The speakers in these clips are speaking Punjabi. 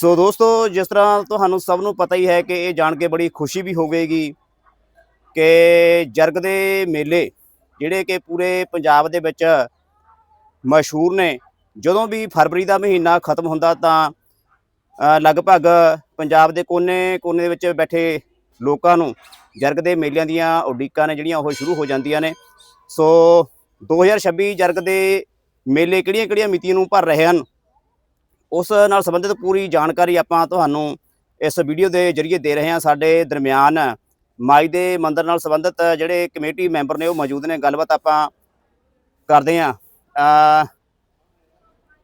ਸੋ ਦੋਸਤੋ, ਜਿਸ ਤਰ੍ਹਾਂ ਤੁਹਾਨੂੰ ਸਭ ਨੂੰ ਪਤਾ ਹੀ ਹੈ ਕਿ ਇਹ ਜਾਣ ਕੇ ਬੜੀ ਖੁਸ਼ੀ ਵੀ ਹੋਵੇਗੀ ਕਿ ਜਰਗ ਦੇ ਮੇਲੇ, ਜਿਹੜੇ ਕਿ ਪੂਰੇ ਪੰਜਾਬ ਦੇ ਵਿੱਚ ਮਸ਼ਹੂਰ ਨੇ, ਜਦੋਂ ਵੀ ਫਰਵਰੀ ਦਾ ਮਹੀਨਾ ਖਤਮ ਹੁੰਦਾ ਤਾਂ ਲਗਭਗ ਪੰਜਾਬ ਦੇ ਕੋਨੇ-ਕੋਨੇ ਦੇ ਵਿੱਚ ਬੈਠੇ ਲੋਕਾਂ ਨੂੰ ਜਰਗ ਦੇ ਮੇਲਿਆਂ ਦੀਆਂ ਉਡੀਕਾਂ ਨੇ ਜਿਹੜੀਆਂ ਉਹ ਸ਼ੁਰੂ ਹੋ ਜਾਂਦੀਆਂ ਨੇ। ਸੋ 2026 ਜਰਗ ਦੇ ਮੇਲੇ ਕਿਹੜੀਆਂ-ਕਿਹੜੀਆਂ ਮਿਤੀਆਂ ਨੂੰ ਭਰ ਰਹੇ ਹਨ? ਉਸ ਨਾਲ ਸੰਬੰਧਿਤ ਪੂਰੀ ਜਾਣਕਾਰੀ ਆਪਾਂ ਤੁਹਾਨੂੰ ਇਸ ਵੀਡੀਓ ਦੇ ਜ਼ਰੀਏ ਦੇ ਰਹੇ ਹਾਂ। ਸਾਡੇ ਦਰਮਿਆਨ ਮਾਈ ਦੇ ਮੰਦਰ ਨਾਲ ਸੰਬੰਧਿਤ ਜਿਹੜੇ ਕਮੇਟੀ ਮੈਂਬਰ ਨੇ ਉਹ ਮੌਜੂਦ ਨੇ। ਗੱਲਬਾਤ ਆਪਾਂ ਕਰਦੇ ਹਾਂ।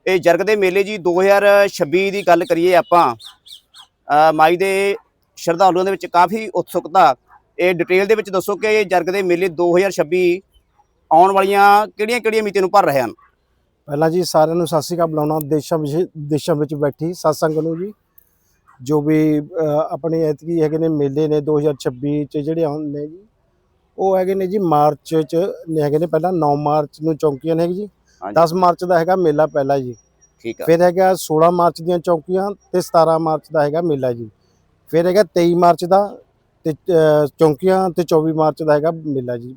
ਇਹ ਜਰਗ ਦੇ ਮੇਲੇ ਜੀ 2026 ਦੀ ਗੱਲ ਕਰੀਏ ਆਪਾਂ। ਮਾਈ ਦੇ ਸ਼ਰਧਾਲੂਆਂ ਦੇ ਵਿੱਚ ਕਾਫੀ ਉਤਸੁਕਤਾ। ਇਹ ਡਿਟੇਲ ਦੇ ਵਿੱਚ ਦੱਸੋ ਕਿ ਇਹ ਜਰਗ ਦੇ ਮੇਲੇ 2026 ਆਉਣ ਵਾਲੀਆਂ ਕਿਹੜੀਆਂ-ਕਿਹੜੀਆਂ ਮਿਤੀਆਂ ਨੂੰ ਭਰ ਰਹੇ ਹਨ? ਪਹਿਲਾਂ ਜੀ ਸਾਰਿਆਂ ਨੂੰ ਸਤਿ ਸ਼੍ਰੀ ਅਕਾਲ ਬੁਲਾਉਣਾ ਦੇਸ਼ਾਂ ਵਿੱਚ ਦੇਸ਼ਾਂ ਵਿੱਚ ਬੈਠੀ ਸਤਸੰਗ ਨੂੰ ਜੀ। ਜੋ ਵੀ ਆਪਣੇ ਐਤਕੀ ਹੈਗੇ ਨੇ ਮੇਲੇ ਨੇ 2026 ਚ ਜਿਹੜੇ ਆਉਂਦੇ ਜੀ ਉਹ ਹੈਗੇ ਨੇ ਜੀ ਮਾਰਚ ਚ ਨੇ ਹੈਗੇ ਨੇ ਪਹਿਲਾਂ 9 ਮਾਰਚ ਨੂੰ ਚੌਂਕੀਆਂ ਨੇ ਜੀ। ਹਾਂਜੀ। 10 ਮਾਰਚ ਦਾ ਹੈਗਾ ਮੇਲਾ ਪਹਿਲਾ ਜੀ। ਠੀਕ ਆ। ਫਿਰ ਹੈਗਾ 16 ਮਾਰਚ ਦੀਆਂ ਚੌਂਕੀਆਂ ਤੇ 17 ਮਾਰਚ ਦਾ ਹੈਗਾ ਮੇਲਾ ਜੀ। ਫਿਰ ਹੈਗਾ 23 ਮਾਰਚ ਦਾ ਤੇ ਚੌਂਕੀਆਂ ਤੇ 24 ਮਾਰਚ ਦਾ ਹੈਗਾ ਮੇਲਾ ਜੀ।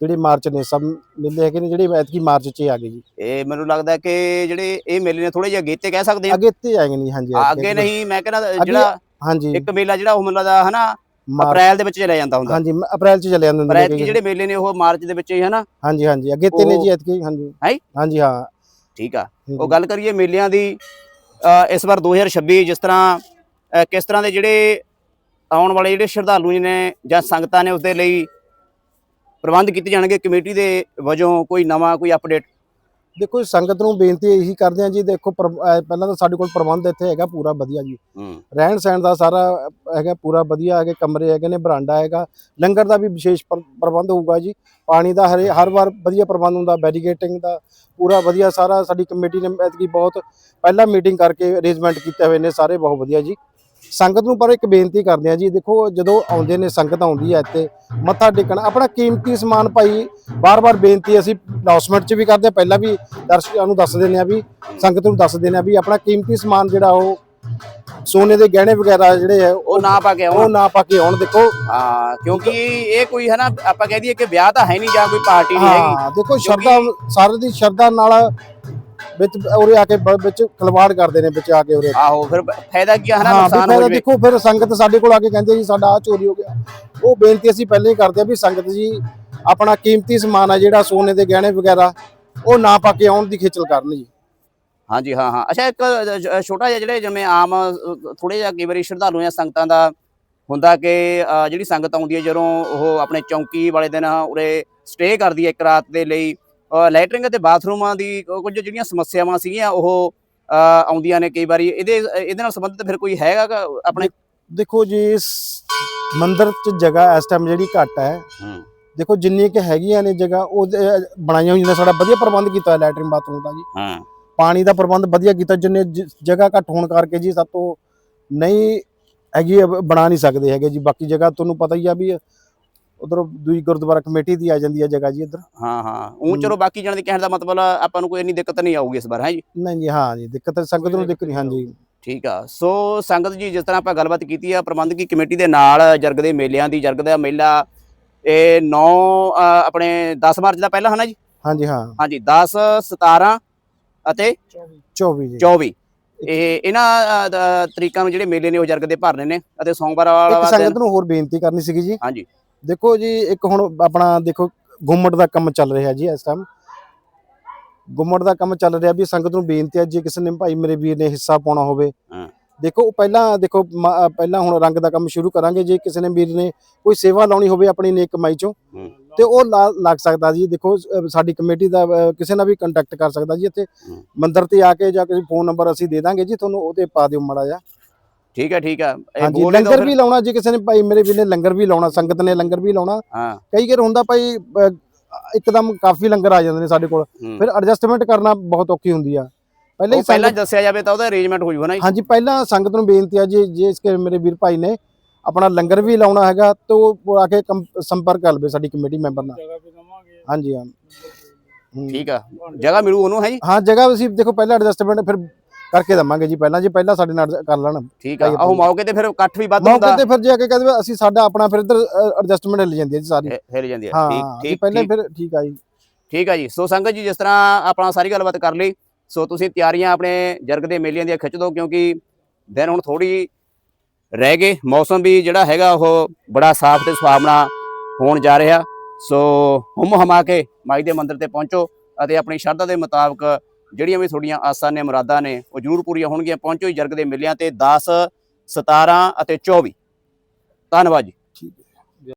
ਜਿਹੜੇ ਮਾਰਚ ਨੇ ਸਭ ਮੇਲੇ ਹੈਗੇ ਨੇ ਜਿਹੜੇ ਐਤਕੀ ਮਾਰਚ ਚ ਹੀ ਆ ਗਏ ਜੀ। ਇਹ ਮੈਨੂੰ ਲੱਗਦਾ ਕਿ ਜਿਹੜੇ ਇਹ ਮੇਲੇ ਨੇ ਥੋੜੇ ਜਿਹਾ ਅੱਗੇ ਤੇ ਕਹਿ ਸਕਦੇ ਹਾਂ ਅੱਗੇ ਤੇ ਆਏਗੇ ਨਹੀਂ ਹਾਂਜੀ ਆ, ਅੱਗੇ ਨਹੀਂ ਮੈਂ ਕਹਿੰਦਾ ਜਿਹੜਾ ਹਾਂਜੀ। ਇੱਕ ਮੇਲਾ ਜਿਹੜਾ ਉਹ ਮੈਨੂੰ ਲੱਗਦਾ ਹਨਾ ਅਪ੍ਰੈਲ ਦੇ ਵਿੱਚ ਚਲਿਆ ਜਾਂਦਾ ਹੁੰਦਾ। ਹਾਂਜੀ ਅਪ੍ਰੈਲ ਚ ਚਲੇ ਜਾਂਦੇ ਹੁੰਦੇ ਐਤਕੀ ਜਿਹੜੇ ਮੇਲੇ ਨੇ ਉਹ ਮਾਰਚ ਦੇ ਵਿੱਚ ਹੀ ਹਨਾ। ਹਾਂਜੀ ਹਾਂਜੀ ਅੱਗੇ ਤੇ ਨੇ ਜੀ ਐਤਕੀ ਹਾਂਜੀ? ਹਾਂਜੀ ਹਾਂ। ਠੀਕ ਆ। ਉਹ ਗੱਲ ਕਰੀਏ ਮੇਲਿਆਂ ਦੀ ਇਸ ਵਾਰ 2026 ਜਿਸ ਤਰ੍ਹਾਂ ਕਿਸ ਤਰ੍ਹਾਂ ਦੇ ਜਿਹੜੇ ਆਉਣ ਵਾਲੇ ਜਿਹੜੇ ਸ਼ਰਧਾਲੂ ਨੇ ਜਾਂ ਸੰਗਤਾਂ ਨੇ ਉਸ ਦੇ ਲਈ ਪ੍ਰਬੰਧ ਕੀਤੇ ਜਾਣਗੇ ਕਮੇਟੀ ਦੇ ਵਜੋਂ ਕੋਈ ਨਵਾਂ ਕੋਈ ਅਪਡੇਟ ਦੇਖੋ ਸੰਗਤ ਨੂੰ ਬੇਨਤੀ ਇਹੀ ਕਰਦੇ ਹਾਂ ਜੀ ਦੇਖੋ ਪਹਿਲਾਂ ਤਾਂ ਸਾਡੇ ਕੋਲ ਪ੍ਰਬੰਧ ਇੱਥੇ ਹੈਗਾ ਪੂਰਾ ਵਧੀਆ ਜੀ। ਰਹਿਣ ਸਹਿਣ ਦਾ ਸਾਰਾ ਹੈਗਾ ਪੂਰਾ ਵਧੀਆ ਹੈਗੇ ਕਮਰੇ ਹੈਗੇ ਨੇ ਬਰਾਂਡਾ ਹੈਗਾ। ਲੰਗਰ ਦਾ ਵੀ ਵਿਸ਼ੇਸ਼ ਪ੍ਰ- ਪ੍ਰਬੰਧ ਹੋਊਗਾ ਜੀ। ਪਾਣੀ ਦਾ ਹਰੇ ਹਰ ਵਾਰ ਵਧੀਆ ਪ੍ਰਬੰਧ ਹੁੰਦਾ ਬੈਰੀਗੇਟਿੰਗ ਦਾ ਪੂਰਾ ਵਧੀਆ ਸਾਰਾ ਸਾਡੀ ਕਮੇਟੀ ਨੇ ਐਤਕੀ ਬਹੁਤ ਪਹਿਲਾਂ ਮੀਟਿੰਗ ਕਰਕੇ ਅਰੇਂਜਮੈਂਟ ਕੀਤੇ ਹੋਏ ਨੇ ਸਾਰੇ ਬਹੁਤ ਵਧੀਆ ਜੀ। ਸੰਗਤ ਨੂੰ ਪਰ ਇੱਕ ਬੇਨਤੀ ਕਰਦੇ ਆ ਜੀ ਦੇਖੋ ਜਦੋਂ ਆਉਂਦੇ ਨੇ ਸੰਗਤ ਆਉਂਦੀ ਹੈ ਇੱਥੇ ਮੱਥਾ ਟੇਕਣ ਆਪਣਾ ਕੀਮਤੀ ਸਮਾਨ ਭਾਈ ਬਾਰ-ਬਾਰ ਬੇਨਤੀ ਅਸੀਂ ਅਨਾਉਂਸਮੈਂਟ 'ਚ ਵੀ ਕਰਦੇ ਹਾਂ, ਪਹਿਲਾਂ ਵੀ ਦਰਸ਼ਕਾਂ ਨੂੰ ਦੱਸ ਦਿੰਦੇ ਆ ਵੀ ਸੰਗਤ ਨੂੰ ਦੱਸ ਦਿੰਦੇ ਆ ਵੀ ਆਪਣਾ ਕੀਮਤੀ ਸਮਾਨ ਜਿਹੜਾ ਉਹ ਸੋਨੇ ਦੇ ਗਹਿਣੇ ਵਗੈਰਾ ਜਿਹੜੇ ਹੈ ਉਹ ਨਾ ਪਾ ਕੇ ਉਹ ਆਉਣ ਨਾ ਪਾ ਕੇ ਆਉਣ ਦੇਖੋ। ਹਾਂ ਕਿਉਂਕਿ ਇਹ ਕੋਈ ਹੈ ਨਾ ਆਪਾਂ ਕਹਿ ਦਈਏ ਕਿ ਵਿਆਹ ਤਾਂ ਹੈ ਨਹੀਂ ਜਾਂ ਕੋਈ ਪਾਰਟੀ ਨਹੀਂ ਹੈਗੀ। ਹਾਂ ਦੇਖੋ ਸ਼ਰਧਾ ਸਾਰੇ ਦੀ ਸ਼ਰਧਾ ਨਾਲ ਵਿੱਚ ਉਰੇ ਆ ਕੇ ਬ- ਵਿੱਚ ਖਲਵਾੜ ਕਰਦੇ ਨੇ ਵਿੱਚ ਆ ਕੇ ਉਰੇ। ਆਹੋ ਫਿਰ ਫਾਇਦਾ ਕੀ ਆ? ਹਨਾ ਹਾਂ ਨੁਕਸਾਨ ਹੋ ਫਿਰ ਜਵੇ। ਦੇਖੋ ਫਿਰ ਸੰਗਤ ਸਾਡੇ ਕੋਲ ਆ ਕੇ ਕਹਿੰਦੇ ਜੀ ਸਾਡਾ ਆ ਚੋਰੀ ਹੋ ਗਿਆ। ਉਹ ਬੇਨਤੀ ਅਸੀਂ ਪਹਿਲਾਂ ਹੀ ਕਰਦੇ ਆ ਵੀ ਸੰਗਤ ਜੀ ਆਪਣਾ ਕੀਮਤੀ ਸਮਾਨ ਆ ਜਿਹੜਾ ਸੋਨੇ ਦੇ ਗਹਿਣੇ ਵਗੈਰਾ ਉਹ ਨਾ ਪਾ ਕੇ ਆਉਣ ਦੀ ਖੇਚਲ ਕਰਨ ਜੀ। ਹਾਂਜੀ ਹਾਂ ਹਾਂ। ਅੱਛਾ ਇੱਕ ਅ, ਛੋਟਾ ਜਿਹਾ ਜਿਹੜੇ ਜਿਵੇਂ ਆਮ ਥੋੜੇ ਜਿਹਾ ਕਈ ਵਾਰੀ ਸ਼ਰਧਾਲੂ ਜਾਂ ਸੰਗਤਾਂ ਦਾ ਹੁੰਦਾ ਕਿ ਅ, ਜਿਹੜੀ ਸੰਗਤ ਆਉਂਦੀ ਹੈ ਜਦੋਂ ਉਹ ਆਪਣੇ ਚੌਂਕੀ ਵਾਲੇ ਦਿਨ ਉਰੇ ਸਟੇ ਕਰਦੀ ਹੈ ਇੱਕ ਰਾਤ ਦੇ ਲਈ ਲੈਟਰਿੰਗ ਅਤੇ ਬਾਥਰੂਮਾਂ ਦੀ ਕੁਝ ਜਿਹੜੀਆਂ ਸਮੱਸਿਆਵਾਂ ਸੀਗੀਆਂ ਉਹ ਆਉਂਦੀਆਂ ਨੇ ਕਈ ਵਾਰੀ। ਇਹਦੇ ਇਹਦੇ ਨਾਲ ਸੰਬੰਧਿਤ ਫਿਰ ਕੋਈ ਹੈਗਾ ਆਪਣੇ? ਦੇਖੋ ਜੀ ਇਸ ਮੰਦਿਰ 'ਚ ਜਗ੍ਹਾ ਇਸ ਟਾਈਮ ਜਿਹੜੀ ਘੱਟ ਹੈ। ਦੇਖੋ ਜਿੰਨੀ ਕਿ ਹੈਗੀਆਂ ਨੇ ਜਗ੍ਹਾ ਉਹ ਤੇ ਬਣਾਈਆਂ ਹੋਈਆਂ ਨੇ ਸਾਡਾ ਵਧੀਆ ਪ੍ਰਬੰਧ ਕੀਤਾ ਹੈ ਲੈਟਰਿੰਗ ਬਾਥਰੂਮ ਦਾ ਜੀ। ਹਾਂ। ਪਾਣੀ ਦਾ ਪ੍ਰਬੰਧ ਵਧੀਆ ਕੀਤਾ ਜਿੰਨੇ ਜਗ੍ਹਾ ਘੱਟ ਹੋਣ ਕਰਕੇ ਜੀ ਸਾਤੋਂ ਨਹੀਂ ਹੈਗੀ ਬਣਾ ਨਹੀਂ ਸਕਦੇ ਹੈਗੇ ਜੀ। ਬਾਕੀ ਜਗ੍ਹਾ ਤੁਹਾਨੂੰ ਪਤਾ ਹੀ ਆ ਵੀ ਉਧਰ ਦੂਈ ਗੁਰਦੁਆਰਾ ਕਮੇਟੀ ਦੀ ਆ ਜਾਂਦੀ ਹੈ ਜਗ੍ਹਾ ਜੀ ਇੱਧਰ। ਹਾਂ ਹਾਂ। ਉਹ ਹੂੰ। ਚਲੋ ਬਾਕੀ ਜਾਣ ਦੇ ਕਹਿਣ ਦਾ ਮਤਲਬ ਆਪਾਂ ਨੂੰ ਕੋਈ ਇੰਨੀ ਦਿੱਕਤ ਨਹੀਂ ਆਊਗੀ ਇਸ ਵਾਰ ਹੈ ਜੀ? ਨਹੀਂ ਜੀ ਹਾਂ ਜੀ ਦਿੱਕਤ ਸੰਗਤ ਨੂੰ ਦਿੱਕਤ ਨਹੀਂ ਹਾਂਜੀ। ਠੀਕ ਆ। ਸੋ ਸੰਗਤ ਜੀ ਜਿਸ ਤਰ੍ਹਾਂ ਆਪਾਂ ਗੱਲਬਾਤ ਕੀਤੀ ਆ ਪ੍ਰਬੰਧਕੀ ਕਮੇਟੀ ਦੇ ਨਾਲ ਜਰਗ ਦੇ ਮੇਲਿਆਂ ਦੀ ਜਰਗ ਦਾ ਮੇਲਾ ਇਹ 9 ਆਪਣੇ 10 ਮਾਰਚ ਦਾ ਪਹਿਲਾ ਹੈ ਨਾ ਜੀ? ਹਾਂਜੀ ਹਾਂ। ਹਾਂਜੀ 10 17 ਅਤੇ 24 ਜੀ। 24 ਇਹ ਇਹਨਾਂ ਤਰੀਕਾਂ ਨੂੰ ਜਿਹੜੇ ਮੇਲੇ ਨੇ ਉਹ ਜਰਗ ਦੇ ਭਰਨੇ ਨੇ ਅਤੇ ਸੋਮਵਾਰ ਵਾਲਾ ਇੱਕ ਦਿਨ ਸੰਗਤ ਨੂੰ ਹੋਰ ਬੇਨਤੀ ਕਰਨੀ ਸੀਗੀ ਜੀ। ਹਾਂਜੀ। ਦੇਖੋ ਜੀ ਇੱਕ ਹੁਣ ਆਪਣਾ ਦੇਖੋ ਗੁੰਮਟ ਦਾ ਕੰਮ ਚੱਲ ਰਿਹਾ ਜੀ ਇਸ ਟਾਈਮ ਗੁੰਮਟ ਦਾ ਕੰਮ ਚੱਲ ਰਿਹਾ ਵੀ ਸੰਗਤ ਨੂੰ ਬੇਨਤੀ ਹੈ ਜੇ ਕਿਸੇ ਨੇ ਭਾਈ ਮੇਰੇ ਵੀਰ ਨੇ ਹਿੱਸਾ ਪਾਉਣਾ ਹੋਵੇ। ਦੇਖੋ ਪਹਿਲਾਂ ਦੇਖੋ ਪਹਿਲਾਂ ਹੁਣ ਰੰਗ ਦਾ ਕੰਮ ਸ਼ੁਰੂ ਕਰਾਂਗੇ ਜੇ ਕਿਸੇ ਨੇ ਵੀਰ ਨੇ ਕੋਈ ਸੇਵਾ ਲਾਉਣੀ ਹੋਵੇ ਆਪਣੀ ਨੇਕ ਕਮਾਈ ਚੋਂ। ਤੇ ਉਹ ਲੱਗ ਸਕਦਾ ਜੀ ਦੇਖੋ ਸਾਡੀ ਕਮੇਟੀ ਦਾ ਕਿਸੇ ਨਾਲ ਵੀ ਕੰਟੈਕਟ ਕਰ ਸਕਦਾ ਜੀ ਇੱਥੇ। ਮੰਦਿਰ ਤੇ ਆ ਕੇ ਜਾਂ ਕਿਸੇ ਫੋਨ ਨੰਬਰ ਅਸੀਂ ਦੇ ਦਾਂਗੇ ਜੀ ਤੁਹਾਨੂੰ ਉਹਤੇ ਪਾ ਦਿਓ ਮੜਾ ਜਾ ਠੀਕ ਹੈ ਠੀਕ ਇਹ ਹਾਂਜੀ ਲੰਗਰ ਵੀ ਲਾਉਣਾ ਜੇ ਕਿਸੇ ਨੇ ਭਾਈ ਮੇਰੇ ਵੀਰ ਨੇ ਲੰਗਰ ਵੀ ਲਾਉਣਾ ਸੰਗਤ ਨੇ ਲੰਗਰ ਵੀ ਲਾਉਣਾ। ਹਾਂ। ਕਈ ਵਾਰ ਹੁੰਦਾ ਭਾਈ ਇੱਕਦਮ ਕਾਫੀ ਲੰਗਰ ਆ ਜਾਂਦੇ ਨੇ ਸਾਡੇ ਕੋਲ। ਹੂੰ। ਫਿਰ ਐਡਜਸਟਮੈਂਟ ਕਰਨਾ ਬਹੁਤ ਔਖੀ ਹੁੰਦੀ ਆ। ਪਹਿਲਾਂ ਹੀ ਪਹਿਲਾਂ ਦੱਸਿਆ ਜਾਵੇ ਤਾਂ ਉਹਦਾ ਅਰੇਂਜਮੈਂਟ ਹੋ ਜੂਗਾ ਨਾ ਹਾਂਜੀ ਪਹਿਲਾਂ ਸੰਗਤ ਨੂੰ ਬੇਨਤੀ ਆ ਜੀ ਜੇ ਇਸਕੇ ਮੇਰੇ ਵੀਰ ਭਾਈ ਨੇ ਆਪਣਾ ਲੰਗਰ ਵੀ ਲਾਉਣਾ ਹੈਗਾ ਤਾਂ ਉਹ ਆ ਕੇ ਸੰਪਰਕ ਕਰ ਲਵੇ ਸਾਡੀ ਕਮੇਟੀ ਮੈਂਬਰ ਨਾਲ। ਹਾਂਜੀ ਹਾਂ। ਹੂੰ। ਠੀਕ ਆ। ਜਗ੍ਹਾ ਮਿਲੂ ਉਹਨੂੰ ਹੈ ਜੀ? ਹਾਂ ਜਗ੍ਹਾ ਅਸੀਂ ਦੇਖੋ ਪਹਿਲਾਂ ਐਡਜਸਟਮੈਂਟ ਫਿਰ ਕਰਕੇ ਦਵਾਂਗੇ ਜੀ ਪਹਿਲਾਂ ਜੀ ਪਹਿਲਾਂ ਸਾਡੇ ਨਾਲ ਕਰ ਲੈਣ। ਠੀਕ ਆ ਆਹੋ ਮੌਕੇ ਤੇ ਫਿਰ ਇਕੱਠ ਵੀ ਵੱਧ ਮੌਕੇ ਹੁੰਦਾ ਤੇ ਫਿਰ ਜੇ ਆ ਕੇ ਕਹਿੰਦੇ ਅਸੀਂ ਸਾਡਾ ਆਪਣਾ ਫਿਰ ਇੱਧਰ ਐਡਜਸਟਮੈਂਟ ਹਿੱਲ ਜਾਂਦੀ ਹੈ ਜੀ ਸਾਰੀ। ਫਿਰ- ਫਿਰ ਜਾਂਦੀ ਹੈ। ਠੀਕ ਠੀਕ ਪਹਿਲਾਂ ਫਿਰ ਠੀਕ ਆ ਜੀ। ਠੀਕ ਆ ਜੀ। ਸੋ ਸੰਗਤ ਜੀ ਜਿਸ ਤਰ੍ਹਾਂ ਆਪਣਾ ਸਾਰੀ ਗੱਲਬਾਤ ਕਰ ਲਈ ਸੋ ਤੁਸੀਂ ਤਿਆਰੀਆਂ ਆਪਣੇ ਜਰਗ ਦੇ ਮੇਲਿਆਂ ਦੀਆਂ ਖਿੱਚ ਦਿਓ ਕਿਉਂਕਿ ਦਿਨ ਹੁਣ ਥੋੜੀ ਰਹਿ ਗਏ। ਮੌਸਮ ਵੀ ਜਿਹੜਾ ਹੈਗਾ ਉਹ ਬੜਾ ਸਾਫ਼ ਤੇ ਸੁਹਾਵਣਾ ਹੋਣ ਜਾ ਰਿਹਾ। ਸੋ ਹੁਮ ਹਮਾ ਕੇ ਮਾਈ ਦੇ ਮੰਦਿਰ ਤੇ ਪਹੁੰਚੋ ਅਤੇ ਆਪਣੀ ਸ਼ਰਧਾ ਦੇ ਮੁਤਾਬਕ ਜਿਹੜੀਆਂ ਵੀ ਤੁਹਾਡੀਆਂ ਆਸਾਂ ਨੇ, ਮੁਰਾਦਾਂ ਨੇ, ਉਹ ਜ਼ਰੂਰ ਪੂਰੀਆਂ ਹੋਣਗੀਆਂ। ਪਹੁੰਚੋ ਜੀ ਜਰਗ ਦੇ ਮੇਲਿਆਂ ਤੇ 10 17 ਅਤੇ 24 ਧੰਨਵਾਦ ਜੀ।